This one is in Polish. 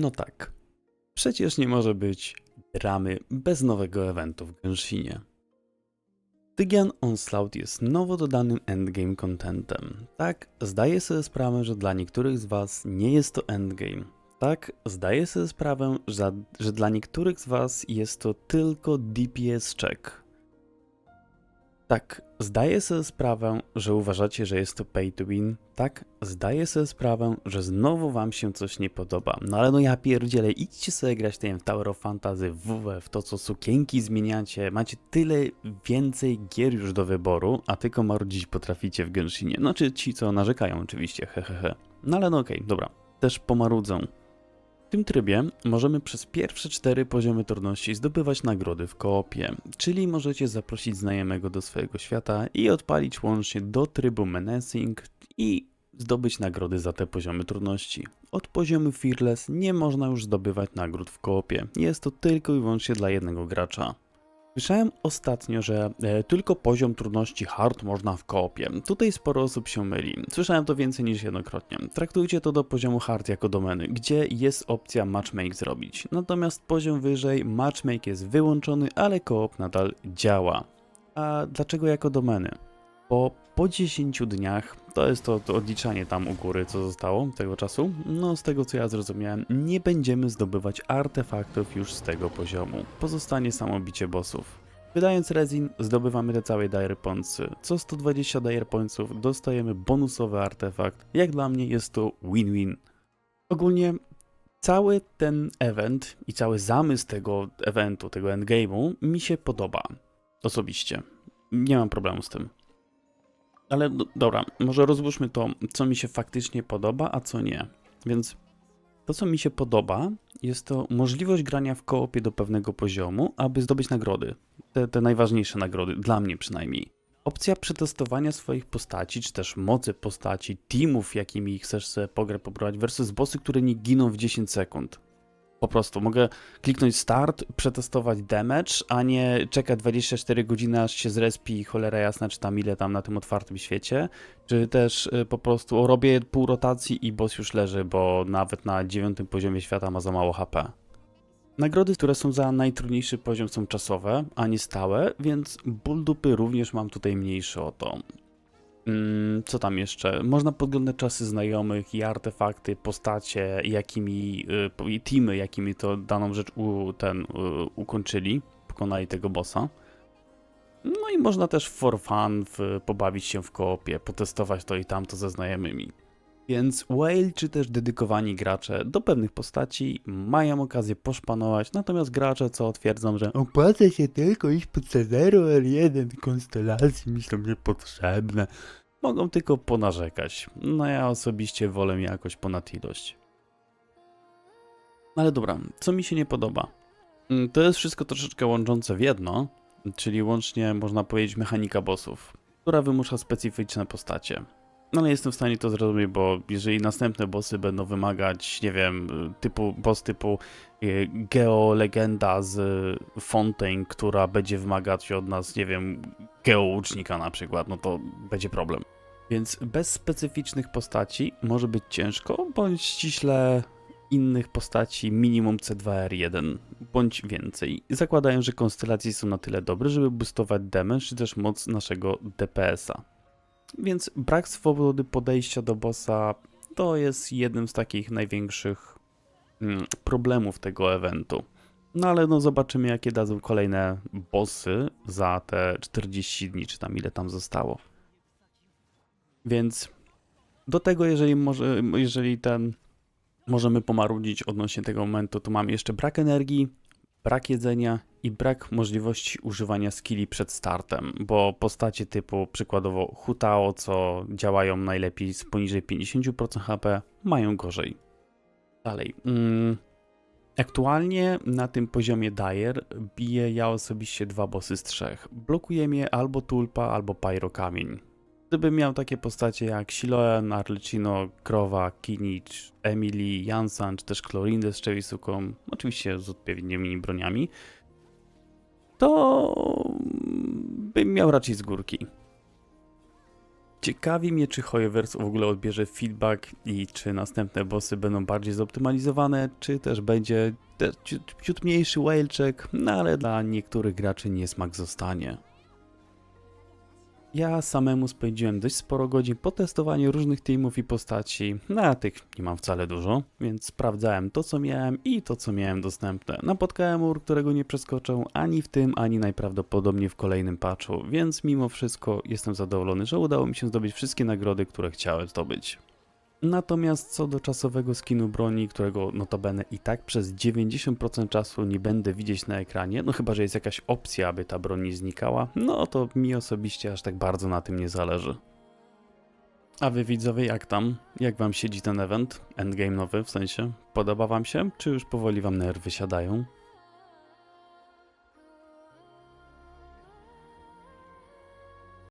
No tak. Przecież nie może być dramy bez nowego eventu w Genshinie. Tygian Onslaught jest nowo dodanym endgame contentem. Tak, zdaję sobie sprawę, że dla niektórych z Was nie jest to endgame. Tak, zdaję sobie sprawę, że, że dla niektórych z Was jest to tylko DPS check. Tak, zdaję sobie sprawę, że uważacie, że jest to pay to win. Tak, zdaję sobie sprawę, że znowu wam się coś nie podoba. No ale no ja pierdzielę, idźcie sobie grać ten w Tower of Fantasy, w WoW, w to co sukienki zmieniacie. Macie tyle więcej gier już do wyboru, a tylko marudzić potraficie w Genshinie. Znaczy ci, co narzekają oczywiście, hehehe. No ale no okej, dobra. Też pomarudzą. Tym trybie możemy przez pierwsze cztery poziomy trudności zdobywać nagrody w koopie, czyli możecie zaprosić znajomego do swojego świata i odpalić łącznie do trybu menacing i zdobyć nagrody za te poziomy trudności. Od poziomu Fearless nie można już zdobywać nagród w koopie, jest to tylko i wyłącznie dla jednego gracza. Słyszałem ostatnio, że e, tylko poziom trudności hard można w koopie. Tutaj sporo osób się myli. Słyszałem to więcej niż jednokrotnie. Traktujcie to do poziomu hard jako domeny, gdzie jest opcja matchmake zrobić. Natomiast poziom wyżej matchmake jest wyłączony, ale koop nadal działa. A dlaczego jako domeny? Bo po 10 dniach, to jest to, to odliczanie tam u góry, co zostało tego czasu, no z tego co ja zrozumiałem, nie będziemy zdobywać artefaktów już z tego poziomu. Pozostanie samo bicie bossów. Wydając rezin, zdobywamy te całe Dire Pointsy. Co 120 Dire Pointsów dostajemy bonusowy artefakt. Jak dla mnie jest to win-win. Ogólnie cały ten event i cały zamysł tego eventu, tego endgame'u mi się podoba. Osobiście. Nie mam problemu z tym. Ale do, dobra, może rozłóżmy to, co mi się faktycznie podoba, a co nie. Więc to, co mi się podoba, jest to możliwość grania w koopie do pewnego poziomu, aby zdobyć nagrody. Te, te najważniejsze nagrody, dla mnie przynajmniej. Opcja przetestowania swoich postaci, czy też mocy postaci, teamów, jakimi chcesz sobie pogrę pobrać, versus bossy, które nie giną w 10 sekund. Po prostu mogę kliknąć start, przetestować damage, a nie czekać 24 godziny aż się zrespi cholera jasna, czy tam ile tam na tym otwartym świecie, czy też y, po prostu robię pół rotacji i boss już leży, bo nawet na dziewiątym poziomie świata ma za mało HP. Nagrody, które są za najtrudniejszy poziom są czasowe, a nie stałe, więc ból dupy również mam tutaj mniejszy o to. Mm, co tam jeszcze? Można podglądać czasy znajomych i artefakty, postacie, jakimi y, i teamy, jakimi to daną rzecz u, ten, y, ukończyli, pokonali tego bossa. No i można też for fun w, pobawić się w koopie, potestować to i tamto ze znajomymi. Więc whale czy też dedykowani gracze do pewnych postaci mają okazję poszpanować, natomiast gracze co twierdzą, że opłaca się tylko iść po C0 L1 konstelacji, mi są niepotrzebne, mogą tylko ponarzekać. No ja osobiście wolę jakoś ponad ilość. Ale dobra, co mi się nie podoba? Mm, To jest wszystko troszeczkę łączące w jedno, czyli łącznie można powiedzieć mechanika bossów, która wymusza specyficzne postacie. No ale jestem w stanie to zrozumieć, bo jeżeli następne bossy będą wymagać, nie wiem, typu boss typu y, geolegenda z Fontaine, która będzie wymagać od nas, nie wiem, geoucznika na przykład, no to będzie problem. Więc bez specyficznych postaci może być ciężko, bądź ściśle innych postaci minimum C2R1, bądź więcej. Zakładają, że konstelacje są na tyle dobre, żeby boostować damage, czy też moc naszego DPS-a. Więc brak swobody podejścia do bossa to jest jednym z takich największych mm, problemów tego eventu. No ale no zobaczymy jakie dadzą kolejne bossy za te 40 dni, czy tam ile tam zostało. Więc do tego, jeżeli, może, jeżeli ten możemy pomarudzić odnośnie tego momentu, to mamy jeszcze brak energii, brak jedzenia i brak możliwości używania skilli przed startem, bo postacie typu przykładowo Hutao, co działają najlepiej z poniżej 50% HP, mają gorzej. Dalej. Mm, aktualnie na tym poziomie Dire biję ja osobiście dwa bossy z trzech. Blokuje mnie albo Tulpa, albo Pyro Kamień. Gdybym miał takie postacie jak Siloen, Arlecchino, Krowa, Kinich, Emily, Jansan, czy też Clorindę z Czewisuką, oczywiście z odpowiednimi broniami, to bym miał raczej z górki. Ciekawi mnie, czy Hoyoverse w ogóle odbierze feedback i czy następne bossy będą bardziej zoptymalizowane, czy też będzie ciut, ciut mniejszy whalecheck, no ale dla niektórych graczy niesmak zostanie. Ja samemu spędziłem dość sporo godzin po testowaniu różnych teamów i postaci, no tych nie mam wcale dużo, więc sprawdzałem to co miałem i to co miałem dostępne. Napotkałem mur, którego nie przeskoczę ani w tym, ani najprawdopodobniej w kolejnym patchu, więc mimo wszystko jestem zadowolony, że udało mi się zdobyć wszystkie nagrody, które chciałem zdobyć. Natomiast co do czasowego skinu broni, którego notabene i tak przez 90% czasu nie będę widzieć na ekranie, no chyba, że jest jakaś opcja, aby ta broń znikała, no to mi osobiście aż tak bardzo na tym nie zależy. A wy widzowie, jak tam? Jak wam siedzi ten event? Endgame nowy w sensie? Podoba wam się? Czy już powoli wam nerwy siadają?